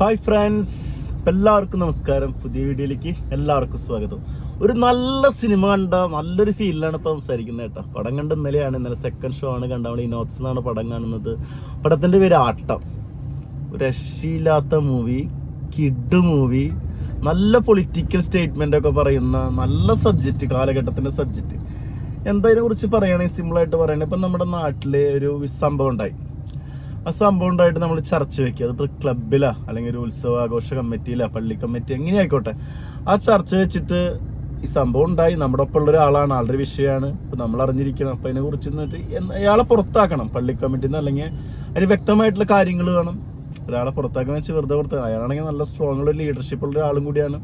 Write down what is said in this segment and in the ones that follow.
Hi friends. എല്ലാവർക്കും നമസ്കാരം. പുതിയ വീഡിയോയിലേക്ക് എല്ലാവർക്കും സ്വാഗതം. ഒരു നല്ല സിനിമ കണ്ട നല്ലൊരു ഫീലിലാണ് ഇപ്പോൾ സംസാരിക്കുന്നത് കേട്ടോ. പടം കണ്ട ഇന്നലെയാണ്. ഇന്നലെ സെക്കൻഡ് ഷോ ആണ് കണ്ട നമ്മൾ നോട്ട്സ് എന്നാണ് പടം കാണുന്നത്. പടത്തിന്റെ പേര് ആട്ടം. ഒരു രക്ഷയില്ലാത്ത മൂവി കിഡ് മൂവി നല്ല പൊളിറ്റിക്കൽ സ്റ്റേറ്റ്മെന്റ് ഒക്കെ പറയുന്ന നല്ല സബ്ജക്റ്റ് കാലഘട്ടത്തിന്റെ സബ്ജക്റ്റ് എന്തതിനെ കുറിച്ച് പറയുകയാണെങ്കിൽ സിമ്പിളായിട്ട് പറയണേ. ഇപ്പം നമ്മുടെ നാട്ടിലെ ഒരു സംഭവം ഉണ്ടായി. ആ സംഭവം ഉണ്ടായിട്ട് നമ്മൾ ചർച്ച വെക്കുക. അതിപ്പോൾ ക്ലബിലാ അല്ലെങ്കിൽ ഒരു ഉത്സവ ആഘോഷ കമ്മിറ്റിയിലാ പള്ളി കമ്മിറ്റി എങ്ങനെ ആയിക്കോട്ടെ. ആ ചർച്ച വെച്ചിട്ട് ഈ സംഭവം ഉണ്ടായി. നമ്മുടെ ഒപ്പം ഉള്ള ഒരാളാണ്. ആളുടെ വിഷയമാണ്. ഇപ്പൊ നമ്മൾ അറിഞ്ഞിരിക്കണം. അപ്പൊ അതിനെ കുറിച്ച് എന്നിട്ട് അയാളെ പുറത്താക്കണം. പള്ളി കമ്മിറ്റിന്ന് അല്ലെങ്കിൽ അതിന് വ്യക്തമായിട്ടുള്ള കാര്യങ്ങൾ വേണം. ഒരാളെ പുറത്താക്കാൻ വെച്ച് വെറുതെ പുറത്താക്കണം അയാളാണെങ്കിൽ നല്ല സ്ട്രോങ് ഉള്ള ലീഡർഷിപ്പ് ഉള്ള ഒരാളും കൂടിയാണ്.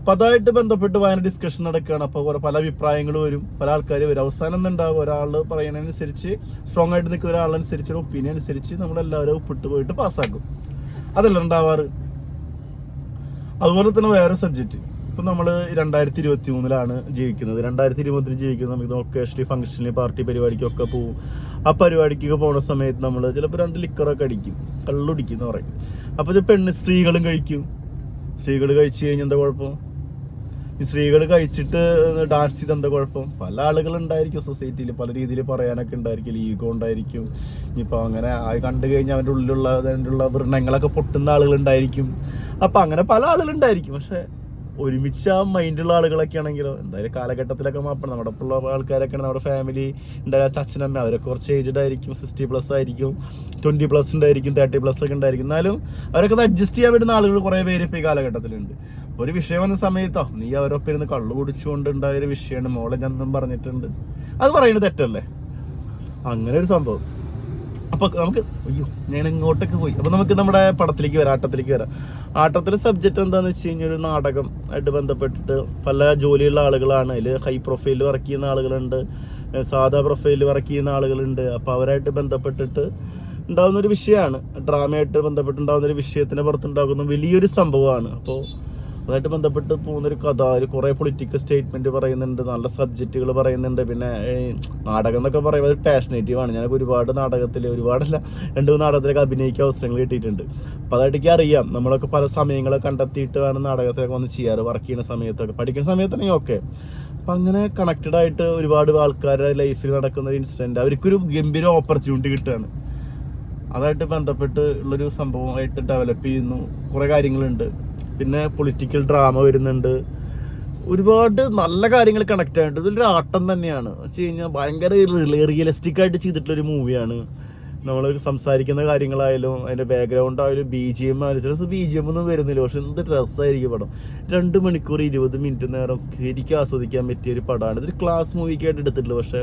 അപ്പൊ അതായിട്ട് ബന്ധപ്പെട്ട് ഭയങ്കര ഡിസ്കഷൻ നടക്കുകയാണ്. അപ്പോൾ കുറെ പല അഭിപ്രായങ്ങൾ വരും. പല ആൾക്കാർ വരും. അവസാനം എന്നുണ്ടാവും ഒരാൾ പറയുന്നതനുസരിച്ച് സ്ട്രോങ് ആയിട്ട് നിൽക്കുന്ന ഒരാളനുസരിച്ച് ഒരു ഒപ്പീനിയൻ അനുസരിച്ച് നമ്മളെല്ലാവരും ഒപ്പിട്ട് പോയിട്ട് പാസ്സാക്കും അതല്ല ഉണ്ടാവാറ്? അതുപോലെ തന്നെ വേറെ സബ്ജക്റ്റ് ഇപ്പം നമ്മൾ രണ്ടായിരത്തി ഇരുപത്തി മൂന്നിലാണ് ജീവിക്കുന്നത്. രണ്ടായിരത്തി ഇരുപത്തിൽ ജീവിക്കുന്നത് നമുക്ക് ഒക്കേഷണലി ഫംഗ്ഷനിൽ പാർട്ടി പരിപാടിക്കൊക്കെ പോവും. ആ പരിപാടിക്കൊക്കെ പോകുന്ന സമയത്ത് നമ്മൾ ചിലപ്പോൾ രണ്ട് ലിക്കറൊക്കെ അടിക്കും. കള്ളുടിക്കും എന്ന് പറയും. അപ്പോൾ പെണ്ണ് സ്ത്രീകളും കഴിക്കും. സ്ത്രീകൾ കഴിച്ചു കഴിഞ്ഞാൽ എന്താ കുഴപ്പം? ഈ സ്ത്രീകൾ കഴിച്ചിട്ട് ഡാൻസ് ചെയ്ത് എന്താ കുഴപ്പം? പല ആളുകൾ ഉണ്ടായിരിക്കും സൊസൈറ്റിയിൽ പല രീതിയിൽ പറയാനൊക്കെ ഉണ്ടായിരിക്കും. ഈഗോ ഉണ്ടായിരിക്കും. ഇനിയിപ്പോൾ അങ്ങനെ ആയി കണ്ടു കഴിഞ്ഞാൽ അവന്റെ ഉള്ളിലുള്ള അതിന്റെ ഉള്ള വൃണങ്ങളൊക്കെ പൊട്ടുന്ന ആളുകളുണ്ടായിരിക്കും. അപ്പം അങ്ങനെ പല ആളുകളുണ്ടായിരിക്കും. പക്ഷെ ഒരുമിച്ച് ആ മൈൻഡുള്ള ആളുകളൊക്കെ ആണെങ്കിലോ എന്തായാലും കാലഘട്ടത്തിലൊക്കെ മാപ്പണം നമ്മുടെ ഉള്ള ആൾക്കാരൊക്കെ നമ്മുടെ ഫാമിലി ഉണ്ടായ അച്ഛനമ്മ അവരൊക്കെ കുറച്ച് ഏജ്ഡ് ആയിരിക്കും സിക്സ്റ്റി പ്ലസ് ആയിരിക്കും ട്വന്റി പ്ലസ് ഉണ്ടായിരിക്കും തേർട്ടി പ്ലസ് ഒക്കെ ഉണ്ടായിരിക്കും. എന്നാലും അവരൊക്കെ അഡ്ജസ്റ്റ് ചെയ്യാൻ പറ്റുന്ന ആളുകൾ കുറേ പേര് ഇപ്പോൾ ഈ കാലഘട്ടത്തിലുണ്ട്. ഒരു വിഷയം വന്ന സമയത്തോ നീ അവരൊപ്പം ഇരുന്ന് കള്ളു കുടിച്ചുകൊണ്ട് ഉണ്ടായ ഒരു വിഷയമാണ് മോളെ ഞാൻ പറഞ്ഞിട്ടുണ്ട്. അത് പറയുന്നത് തെറ്റല്ലേ? അങ്ങനെ ഒരു സംഭവം. അപ്പോൾ നമുക്ക് അയ്യോ ഞാൻ ഇങ്ങോട്ടേക്ക് പോയി. അപ്പോൾ നമുക്ക് നമ്മുടെ പടത്തിലേക്ക് വരാം ആട്ടത്തിലേക്ക് വരാം. ആട്ടത്തിലെ സബ്ജക്റ്റ് എന്താന്ന് വെച്ച് കഴിഞ്ഞാൽ ഒരു നാടകം ആയിട്ട് ബന്ധപ്പെട്ടിട്ട് പല ജോലിയുള്ള ആളുകളാണ്. അതിൽ ഹൈ പ്രൊഫൈൽ വർക്ക് ചെയ്യുന്ന ആളുകളുണ്ട്. സാധാ പ്രൊഫൈൽ വർക്ക് ചെയ്യുന്ന ആളുകളുണ്ട്. അപ്പോൾ അവരായിട്ട് ബന്ധപ്പെട്ടിട്ട് ഉണ്ടാകുന്ന ഒരു വിഷയമാണ്. ഡ്രാമയായിട്ട് ബന്ധപ്പെട്ടുണ്ടാകുന്ന ഒരു വിഷയത്തിന് പുറത്തുണ്ടാകുന്ന വലിയൊരു സംഭവമാണ്. അപ്പോൾ അതുമായിട്ട് ബന്ധപ്പെട്ട് പോകുന്നൊരു കഥ. ഒരു കുറേ പൊളിറ്റിക്കൽ സ്റ്റേറ്റ്മെന്റ് പറയുന്നുണ്ട്. നല്ല സബ്ജക്റ്റുകൾ പറയുന്നുണ്ട്. പിന്നെ നാടകം എന്നൊക്കെ പറയുമ്പോൾ ഒരു പാഷനേറ്റീവ് ആണ്. ഞാനൊക്കെ ഒരുപാട് നാടകത്തിൽ ഒരുപാടല്ല രണ്ട് മൂന്ന് നാടകത്തിലൊക്കെ അഭിനയിക്കാൻ അവസരങ്ങൾ കിട്ടിയിട്ടുണ്ട്. അപ്പോൾ അതായിട്ട് എനിക്ക് അറിയാം. നമ്മളൊക്കെ പല സമയങ്ങളെ കണ്ടെത്തിയിട്ട് വേണം നാടകത്തിലൊക്കെ വന്ന് ചെയ്യാറ് വർക്ക് ചെയ്യുന്ന സമയത്തൊക്കെ. പഠിക്കുന്ന സമയത്താണെങ്കിൽ ഓക്കെ അപ്പം അങ്ങനെ കണക്റ്റഡ് ആയിട്ട് ഒരുപാട് ആൾക്കാരുടെ ലൈഫിൽ നടക്കുന്ന ഒരു ഇൻസിഡന്റ് അവർക്കൊരു ഗംഭീര ഓപ്പർച്യൂണിറ്റി കിട്ടുകയാണ്. അതായിട്ട് ബന്ധപ്പെട്ട് ഉള്ളൊരു സംഭവമായിട്ട് ഡെവലപ്പ് ചെയ്യുന്നു. കുറേ കാര്യങ്ങളുണ്ട്. പിന്നെ പൊളിറ്റിക്കൽ ഡ്രാമ വരുന്നുണ്ട്. ഒരുപാട് നല്ല കാര്യങ്ങൾ കണക്റ്റ് ആയിട്ട് ഇതൊരു ആട്ടം തന്നെയാണ്. വെച്ച് കഴിഞ്ഞാൽ ഭയങ്കര റിയലിസ്റ്റിക് ആയിട്ട് ചെയ്തിട്ടുള്ളൊരു മൂവിയാണ് നമ്മൾ സംസാരിക്കുന്ന കാര്യങ്ങളായാലും അതിന്റെ ബാക്ക്ഗ്രൗണ്ട് ആയാലും ബി ജി എം ആയാലും ബി ജി എം ഒന്നും വരുന്നില്ല. പക്ഷെ എന്ത് ഡ്രസ്സായിരിക്കും പടം. രണ്ട് മണിക്കൂർ ഇരുപത് മിനിറ്റ് നേരം ശരിക്കും ആസ്വദിക്കാൻ പറ്റിയ ഒരു പടമാണ് ഇതൊരു ക്ലാസ് മൂവിക്കായിട്ട് എടുത്തിട്ടുള്ളൂ. പക്ഷേ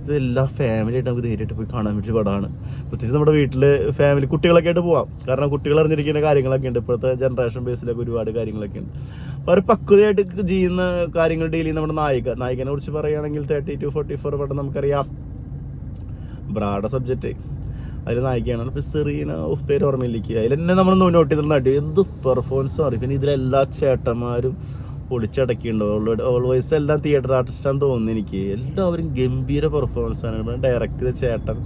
ഇത് എല്ലാ ഫാമിലിയായിട്ട് നമുക്ക് നേരിട്ട് പോയി കാണാൻ പറ്റിയ പടമാണ് പ്രത്യേകിച്ച് നമ്മുടെ വീട്ടിൽ ഫാമിലി കുട്ടികളൊക്കെ ആയിട്ട് പോവാം. കാരണം കുട്ടികൾ അറിഞ്ഞിരിക്കുന്ന കാര്യങ്ങളൊക്കെ ഉണ്ട്. ഇപ്പോഴത്തെ ജനറേഷൻ ബേസിലൊക്കെ ഒരുപാട് കാര്യങ്ങളൊക്കെ ഉണ്ട്. അപ്പോൾ അവർ പക്വതയായിട്ട് ചെയ്യുന്ന കാര്യങ്ങൾ ഡീൽ ചെയ്യുന്ന നമ്മുടെ നായിക. നായികനെ കുറിച്ച് പറയുകയാണെങ്കിൽ തേർട്ടി ടു ഫോർട്ടി ഫോർ പടം നമുക്കറിയാം. ബ്രാഡ സബ്ജക്റ്റ് അതിൽ നായികയാണ്. അപ്പോൾ സെറീന ഉഫ് പേര് ഓർമ്മയിലേക്ക്. അതിൽ തന്നെ നമ്മൾ നോട്ട് നാട്ടി എന്ത് പെർഫോമൻസ് മാറി പിന്നെ ഇതിലെല്ലാ ചേട്ടന്മാരും പൊളിച്ചടക്കിയിട്ടുണ്ട് ഓൾവേസ് എല്ലാം തിയേറ്റർ ആർട്ടിസ്റ്റാന്ന് തോന്നുന്നു എനിക്ക്. എല്ലാവരും ഗംഭീര പെർഫോമൻസ് ആണ്. ഡയറക്റ്റ് ചെയ്ത ചേട്ടൻ.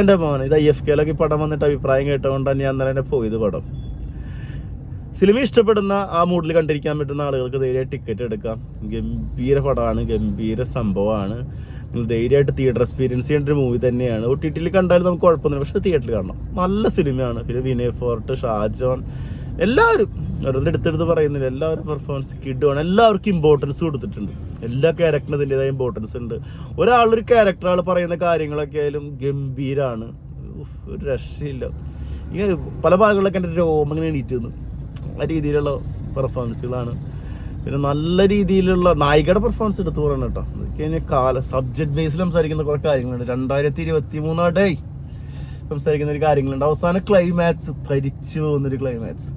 എന്റെ മോൻ ഇത് ഐ എഫ് കെയിലൊക്കെ പടം വന്നിട്ട് അഭിപ്രായം കേട്ടുകൊണ്ടാണ് ഞാൻ തന്നെ പോയത് പടം. സിനിമ ഇഷ്ടപ്പെടുന്ന ആ മൂഡിൽ കണ്ടിരിക്കാൻ പറ്റുന്ന ആളുകൾക്ക് ധൈര്യമായിട്ട് ടിക്കറ്റ് എടുക്കാം. ഗംഭീര പടമാണ് ഗംഭീര സംഭവമാണ്. നിങ്ങൾ ധൈര്യമായിട്ട് തിയേറ്റർ എക്സ്പീരിയൻസ് ചെയ്യേണ്ട ഒരു മൂവി തന്നെയാണ്. ഒ ടി ടിയിൽ കണ്ടാലും നമുക്ക് കുഴപ്പമൊന്നുമില്ല പക്ഷേ തിയേറ്ററിൽ കാണണം. നല്ല സിനിമയാണ്. പിന്നെ വിനയ് ഫോർട്ട് ഷാജോൺ എല്ലാവരും. വെറുതെ എടുത്തെടുത്ത് പറയുന്നില്ല എല്ലാവരും പെർഫോമൻസ് കിഡുമാണ് എല്ലാവർക്കും ഇമ്പോർട്ടൻസ് കൊടുത്തിട്ടുണ്ട്. എല്ലാ ക്യാരക്ടറിനും അതിന്റെതായ ഇമ്പോർട്ടൻസ് ഉണ്ട്. ഒരാളൊരു ക്യാരക്ടർ ആൾ പറയുന്ന കാര്യങ്ങളൊക്കെ ആയാലും ഗംഭീരാണ്. ഉഫ്, ഒരു രക്ഷയില്ല. ഇങ്ങനെ പല ഭാഗങ്ങളിലൊക്കെ എന്റെ രോമം ഇങ്ങനെ എണീറ്റ് രീതിയിലുള്ള പെർഫോമൻസുകളാണ് പിന്നെ നല്ല രീതിയിലുള്ള നായികയുടെ പെർഫോമൻസ് എടുത്തു പറയണം കേട്ടോ. കഴിഞ്ഞാൽ കാല സബ്ജക്ട് ബേസിൽ സംസാരിക്കുന്ന കുറേ കാര്യങ്ങളുണ്ട്. രണ്ടായിരത്തി ഇരുപത്തി മൂന്നാടേ സംസാരിക്കുന്ന ഒരു കാര്യങ്ങളുണ്ട്. അവസാന ക്ലൈമാക്സ് തരിച്ചു പോകുന്നൊരു ക്ലൈമാക്സ്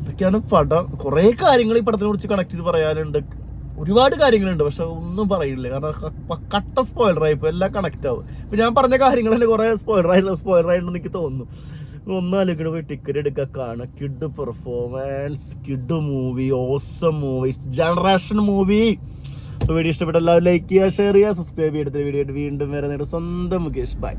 അതൊക്കെയാണ് പടം. കുറേ കാര്യങ്ങൾ ഈ പടത്തിനെ കുറിച്ച് കണക്ട് ചെയ്ത് പറയാനുണ്ട്. ഒരുപാട് കാര്യങ്ങളുണ്ട് പക്ഷെ ഒന്നും പറയില്ല. കാരണം കട്ട സ്പോയിലർ ഇപ്പോൾ എല്ലാം കണക്ട് ആവും. ഇപ്പൊ ഞാൻ പറഞ്ഞ കാര്യങ്ങൾ തന്നെ കുറേ സ്പോയിലർ ആയിട്ടുണ്ടെന്ന് എനിക്ക് തോന്നുന്നു. ഒന്നാലോചിക്കണ പോയി ടിക്കറ്റ് എടുക്കാൻ കാണാം. Kid performance kid movie awesome movie generation movie video ഇഷ്ടപ്പെട്ട എല്ലാവരും ലൈക്ക് ചെയ്യുക ഷെയർ ചെയ്യുക സബ്സ്ക്രൈബ് ചെയ്തിട്ട് വീഡിയോ വീണ്ടും വരെ. സ്വന്തം മുകേഷ്. ബൈ